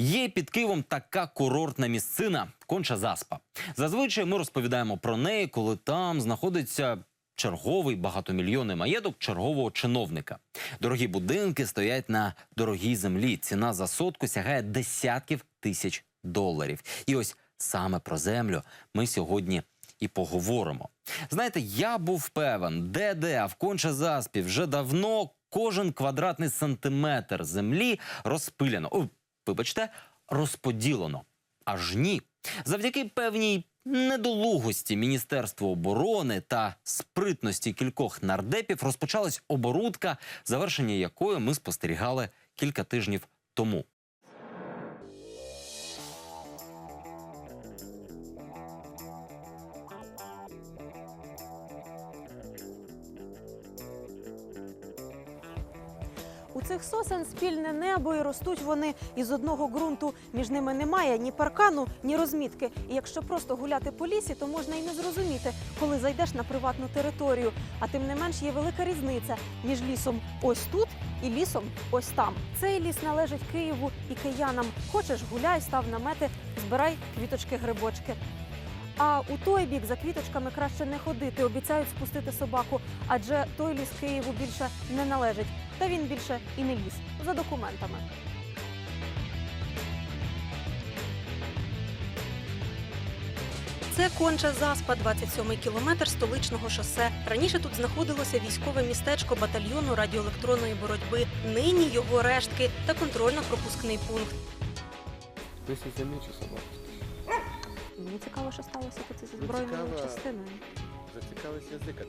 Є під Києвом така курортна місцина Конча Заспа. Зазвичай ми розповідаємо про неї, коли там знаходиться черговий багатомільйонний маєток чергового чиновника. Дорогі будинки стоять на дорогій землі. Ціна за сотку сягає десятків тисяч доларів. І ось саме про землю ми сьогодні і поговоримо. Знаєте, я був певен, де де, а в конче заспі вже давно кожен квадратний сантиметр землі розпиляно. Вибачте, розподілено. Аж ні. Завдяки певній недолугості Міністерства оборони та спритності кількох нардепів розпочалась оборудка, завершення якої ми спостерігали кілька тижнів тому. У цих сосен спільне небо і ростуть вони із одного ґрунту. Між ними немає ні паркану, ні розмітки. І якщо просто гуляти по лісі, то можна і не зрозуміти, коли зайдеш на приватну територію. А тим не менш є велика різниця між лісом ось тут і лісом ось там. Цей ліс належить Києву і киянам. Хочеш гуляй, став намети, збирай квіточки, грибочки. А у той бік за квіточками краще не ходити. Обіцяють спустити собаку, адже той ліс Києву більше не належить. Та він більше і не ліс за документами. Це конча заспа, 27-й кілометр столичного шосе. Раніше тут знаходилося військове містечко батальйону радіоелектронної боротьби. Нині його рештки та контрольно-пропускний пункт. Хтось із землі чи собаку? Мені цікаво, що сталося тут зі збройною частиною. Зацікавився язика.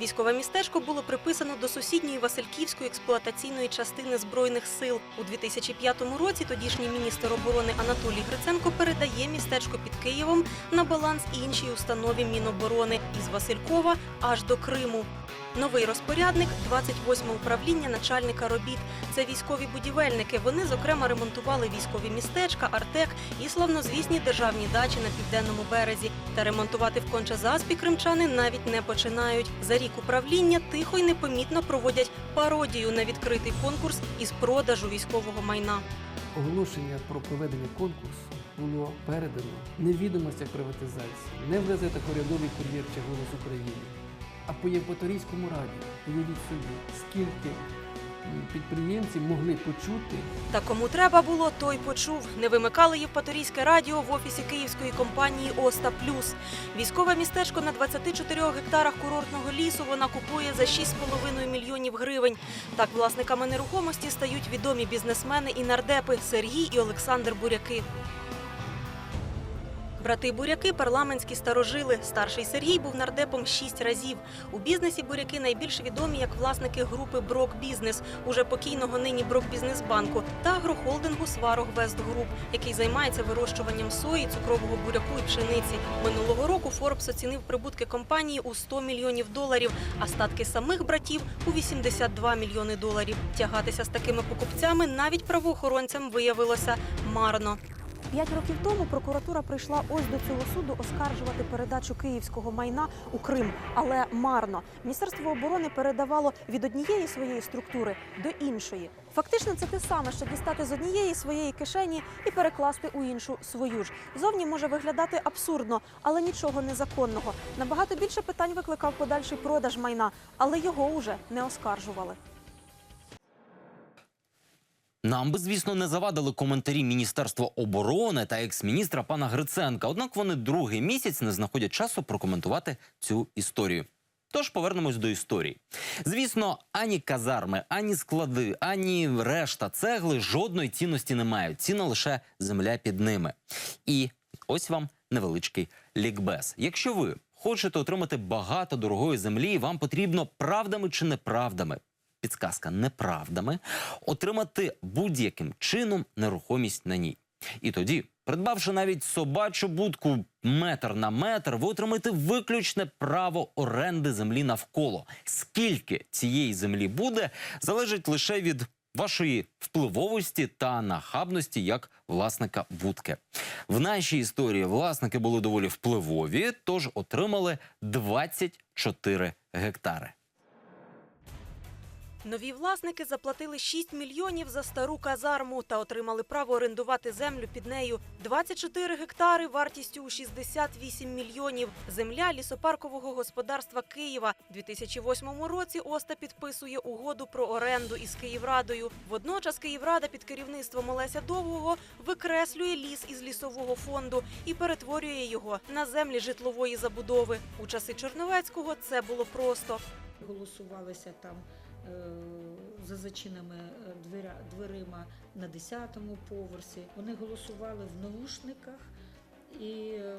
Військове містечко було приписано до сусідньої Васильківської експлуатаційної частини збройних сил. У 2005 році тодішній міністр оборони Анатолій Гриценко передає містечко під Києвом на баланс іншій установі Міноборони із Василькова аж до Криму. Новий розпорядник 28 управління начальника робіт. Це військові будівельники. Вони зокрема ремонтували військові містечка, Артек і славнозвісні державні дачі на південному березі. Та ремонтувати в Кончазаспі кримчани навіть не починають. За рік управління тихо й непомітно проводять пародію на відкритий конкурс із продажу військового майна. Оголошення про проведення конкурсу було передано не приватизації, не в газетах «Урядовий кур'єр чи голос України, а по Євпаторійському радіо. Уявіть собі, скільки підприємці могли почути Та кому треба було, той почув. Не вимикали Євпаторійське радіо в офісі київської компанії Оста Плюс. Військове містечко на 24 гектарах курортного лісу вона купує за 6,5 мільйонів гривень. Так власниками нерухомості стають відомі бізнесмени і нардепи Сергій і Олександр Буряки. Брати Буряки парламентські старожили. Старший Сергій був нардепом шість разів. У бізнесі буряки найбільш відомі як власники групи Брок Бізнес, уже покійного нині Брок Бізнесбанку та агрохолдингу Сварог Вест Груп, який займається вирощуванням сої, цукрового буряку і пшениці. Минулого року Форбс оцінив прибутки компанії у 100 мільйонів доларів, а статки самих братів у 82 мільйони доларів. Тягатися з такими покупцями навіть правоохоронцям виявилося марно. П'ять років тому прокуратура прийшла ось до цього суду оскаржувати передачу київського майна у Крим, але марно. Міністерство оборони передавало від однієї своєї структури до іншої. Фактично, це те саме, що дістати з однієї своєї кишені і перекласти у іншу свою ж. Зовні може виглядати абсурдно, але нічого незаконного. Набагато більше питань викликав подальший продаж майна, але його уже не оскаржували. Нам би, звісно, не завадили коментарі Міністерства оборони та екс-міністра пана Гриценка. Однак вони другий місяць не знаходять часу прокоментувати цю історію. Тож повернемось до історії. Звісно, ані казарми, ані склади, ані решта цегли жодної цінності не мають. Ціна лише земля під ними. І ось вам невеличкий лікбез. Якщо ви хочете отримати багато дорогої землі, вам потрібно правдами чи неправдами підсказка неправдами, отримати будь-яким чином нерухомість на ній. І тоді, придбавши навіть собачу будку метр на метр, ви отримаєте виключне право оренди землі навколо. Скільки цієї землі буде, залежить лише від вашої впливовості та нахабності як власника будки. В нашій історії власники були доволі впливові, тож отримали 24 гектари. Нові власники заплатили 6 мільйонів за стару казарму та отримали право орендувати землю під нею. 24 гектари вартістю у 68 мільйонів. Земля лісопаркового господарства Києва. У 2008 році Оста підписує угоду про оренду із Київрадою. Водночас Київрада під керівництвом Олеся Довгого викреслює ліс із лісового фонду і перетворює його на землі житлової забудови. У часи Чорновецького це було просто. голосувалися там за зачиненими е, дверима на 10-му поверсі. Вони голосували в наушниках, і е,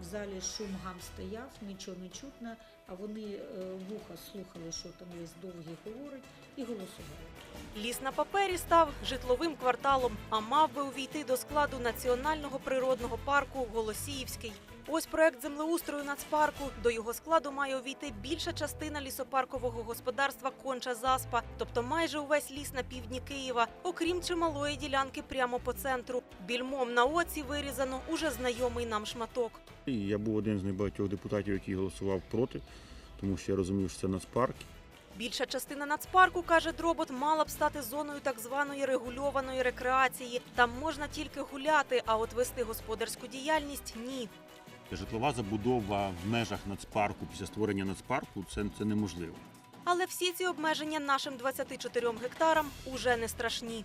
в залі шум гам стояв, нічого не чутно, а вони е, вуха слухали, що там весь довгий говорить, і голосували. Ліс на папері став житловим кварталом, а мав би увійти до складу національного природного парку Голосіївський. Ось проект землеустрою нацпарку. До його складу має увійти більша частина лісопаркового господарства Конча Заспа, тобто майже увесь ліс на півдні Києва, окрім чималої ділянки прямо по центру. Більмом на оці вирізано уже знайомий нам шматок. І я був один з небагатьох депутатів, який голосував проти, тому що я розумів, що це нацпарк. Більша частина нацпарку, каже Дробот, мала б стати зоною так званої регульованої рекреації. Там можна тільки гуляти, а от вести господарську діяльність ні. Житлова забудова в межах нацпарку після створення нацпарку це, це неможливо. Але всі ці обмеження нашим 24 гектарам уже не страшні.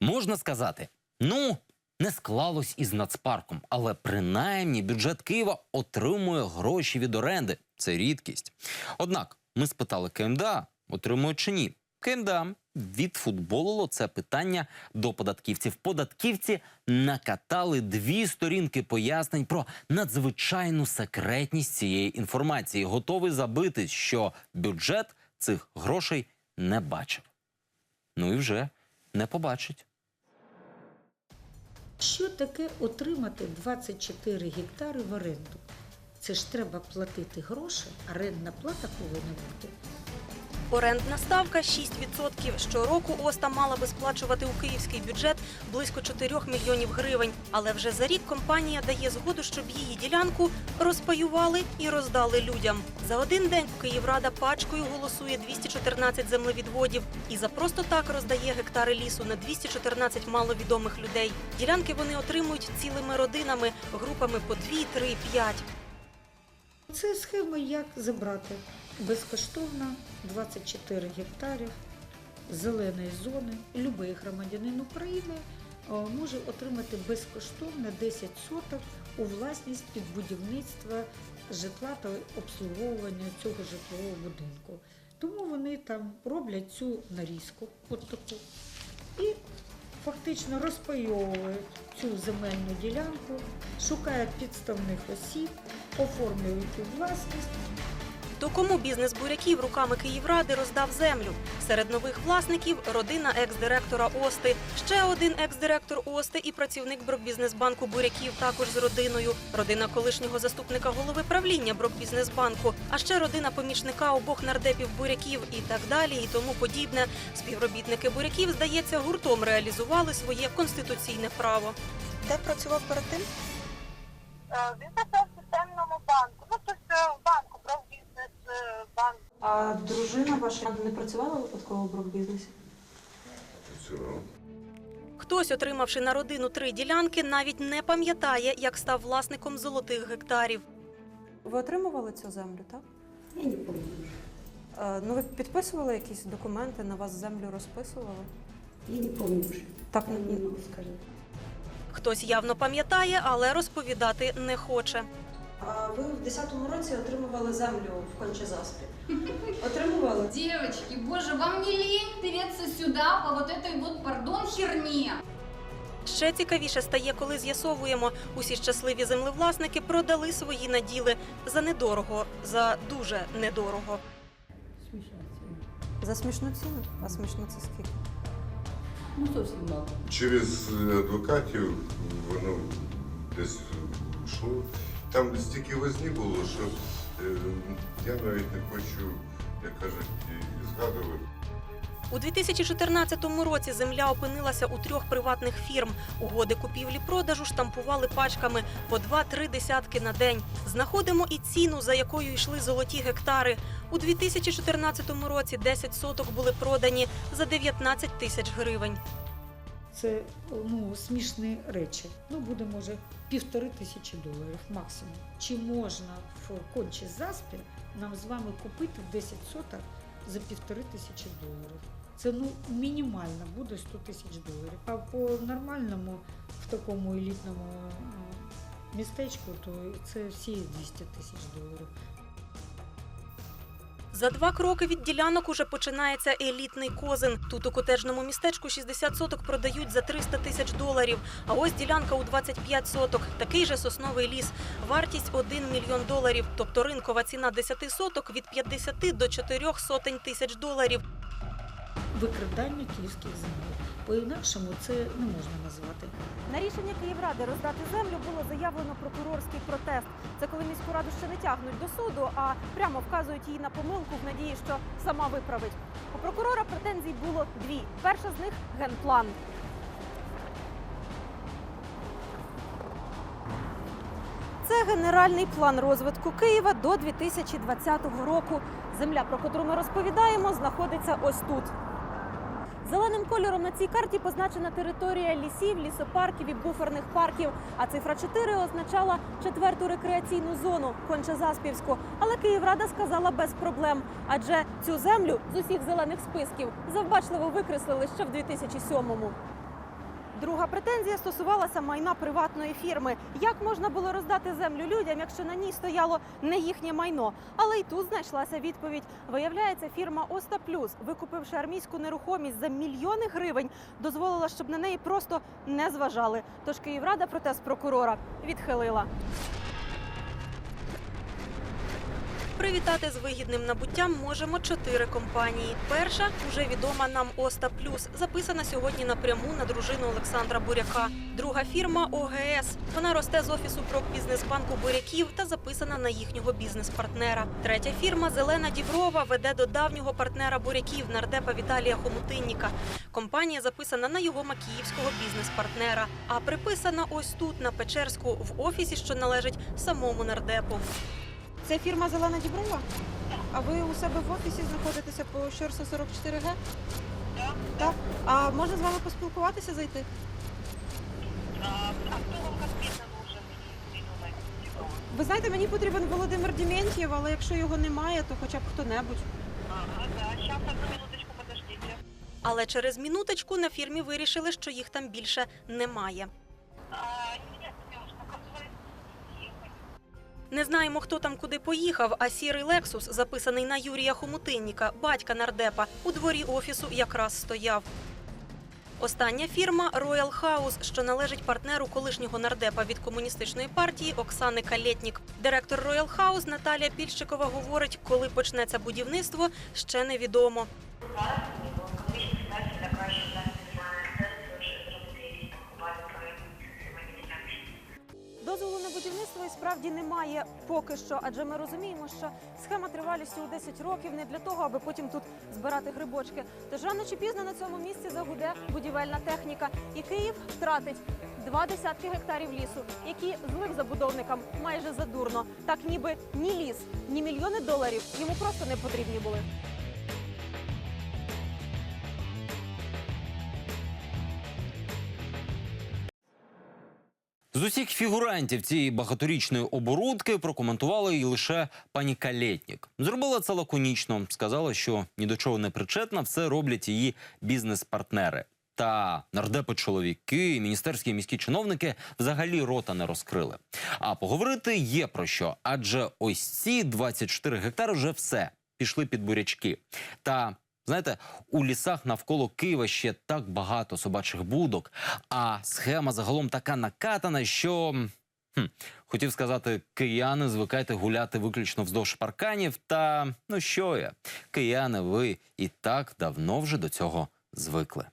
Можна сказати, ну, не склалось із нацпарком, але принаймні бюджет Києва отримує гроші від оренди. Це рідкість. Однак ми спитали КМДА, отримує чи ні. КМДА відфутболило це питання до податківців. Податківці накатали дві сторінки пояснень про надзвичайну секретність цієї інформації. Готовий забити, що бюджет цих грошей не бачив. Ну і вже не побачить. Що таке отримати 24 гектари в оренду? Це ж треба платити гроші, орендна плата повинна бути. Орендна ставка 6%. Щороку Оста мала би сплачувати у київський бюджет близько 4 мільйонів гривень. Але вже за рік компанія дає згоду, щоб її ділянку розпаювали і роздали людям. За один день Київрада пачкою голосує 214 землевідводів і за просто так роздає гектари лісу на 214 маловідомих людей. Ділянки вони отримують цілими родинами, групами по 2, 3, 5. Це схема, як забрати безкоштовно 24 гектарів зеленої зони. Любий громадянин України е, може отримати безкоштовно 10 соток у власність під будівництво житла та обслуговування цього житлового будинку. Тому вони там роблять цю нарізку, от таку, і фактично розпайовують цю земельну ділянку, шукають підставних осіб, оформлюють власність. То кому бізнес буряків руками Київради роздав землю? Серед нових власників родина екс-директора Ости, ще один екс-директор Ости і працівник Брокбізнесбанку Буряків також з родиною, родина колишнього заступника голови правління Брокбізнесбанку, а ще родина помічника обох нардепів буряків і так далі, і тому подібне. Співробітники буряків, здається, гуртом реалізували своє конституційне право. Де працював перед тим? Е, Він працював в системному банку. Ну, тобто е, в банку, про бізнес е, банк. А ваша не працювала випадково в брокбізнесі? Хтось, отримавши на родину три ділянки, навіть не пам'ятає, як став власником золотих гектарів. Ви отримували цю землю, так? Я не пам'ятаю. Е, Ну, ви підписували якісь документи, на вас землю розписували? Я не пам'ятаю. Так, не можу сказати. Хтось явно пам'ятає, але розповідати не хоче. А ви в 10-му році отримували землю в Кончезаспі. Отримували? Девочки, боже, вам не лень тереться сюда по вот этой вот, пардон, херне? Ще цікавіше стає, коли з'ясовуємо, усі щасливі землевласники продали свої наділи за недорого, за дуже недорого. Смішно За смішну ціну? А смішно це скільки? Ну, зовсім мало. Через адвокатів воно десь йшло. Там стільки возні було, що е, я навіть не хочу, як кажуть, згадувати. У 2014 році земля опинилася у трьох приватних фірм. Угоди купівлі-продажу штампували пачками по 2-3 десятки на день. Знаходимо і ціну, за якою йшли золоті гектари. У 2014 році 10 соток були продані за 19 тисяч гривень. Це ну, смішні речі. Ну, буде, може, півтори тисячі доларів максимум. Чи можна в кончі заспі нам з вами купити 10 соток за півтори тисячі доларів? Це ну мінімально буде 100 тисяч доларів. А по нормальному, в такому елітному містечку, то це всі 200 тисяч доларів. За два кроки від ділянок уже починається елітний козин. Тут у котежному містечку 60 соток продають за 300 тисяч доларів. А ось ділянка у 25 соток. Такий же сосновий ліс. Вартість 1 мільйон доларів. Тобто ринкова ціна 10 соток від 50 до 4 сотень тисяч доларів. Викрадання київських земель. По-інакшому це не можна назвати. На рішення Київради роздати землю було заявлено прокурорський протест. Це коли міську раду ще не тягнуть до суду, а прямо вказують їй на помилку в надії, що сама виправить. У прокурора претензій було дві. Перша з них генплан. Це генеральний план розвитку Києва до 2020 року. Земля, про котру ми розповідаємо, знаходиться ось тут. Зеленим кольором на цій карті позначена територія лісів, лісопарків і буферних парків. А цифра 4 означала четверту рекреаційну зону Конче-Заспівську. Але Київрада сказала без проблем, адже цю землю з усіх зелених списків завбачливо викреслили ще в 2007-му. Друга претензія стосувалася майна приватної фірми. Як можна було роздати землю людям, якщо на ній стояло не їхнє майно? Але й тут знайшлася відповідь. Виявляється, фірма Оста Плюс, викупивши армійську нерухомість за мільйони гривень, дозволила, щоб на неї просто не зважали. Тож Київрада протест прокурора відхилила. Привітати з вигідним набуттям можемо чотири компанії. Перша уже відома нам Оста Плюс, записана сьогодні напряму на дружину Олександра Буряка. Друга фірма ОГС. Вона росте з офісу Прокбізнесбанку Буряків та записана на їхнього бізнес-партнера. Третя фірма Зелена Діброва веде до давнього партнера Буряків нардепа Віталія Хомутинніка. Компанія записана на його макіївського бізнес-партнера, а приписана ось тут на Печерську в офісі, що належить самому нардепу. Це фірма Зелена Діброва? А ви у себе в офісі знаходитеся по Щорса 44Г? Так. Так. А можна з вами поспілкуватися зайти? Ви знаєте, мені потрібен Володимир Дементьєв, але якщо його немає, то хоча б хто-небудь. Але через мінуточку на фірмі вирішили, що їх там більше немає. Не знаємо, хто там куди поїхав, а сірий Лексус, записаний на Юрія Хомутинніка, батька нардепа, у дворі офісу якраз стояв. Остання фірма Royal House, що належить партнеру колишнього нардепа від комуністичної партії Оксани Калєтнік. Директор Royal House Наталія Пільщикова говорить, коли почнеться будівництво, ще невідомо. Дозволу на будівництво і справді немає поки що, адже ми розуміємо, що схема тривалістю у 10 років не для того, аби потім тут збирати грибочки. Тож рано чи пізно на цьому місці загуде будівельна техніка, і Київ втратить два десятки гектарів лісу, які злим забудовникам майже задурно. Так ніби ні ліс, ні мільйони доларів йому просто не потрібні були. Усіх фігурантів цієї багаторічної оборудки прокоментувала і лише пані Калєтнік. Зробила це лаконічно, сказала, що ні до чого не причетна, все роблять її бізнес-партнери. Та нардепи чоловіки, міністерські і міські чиновники взагалі рота не розкрили. А поговорити є про що, адже ось ці 24 гектари вже все пішли під бурячки. Та Знаєте, у лісах навколо Києва ще так багато собачих будок, а схема загалом така накатана, що хм, хотів сказати, кияни, звикайте гуляти виключно вздовж парканів. Та ну що я, кияни, ви і так давно вже до цього звикли.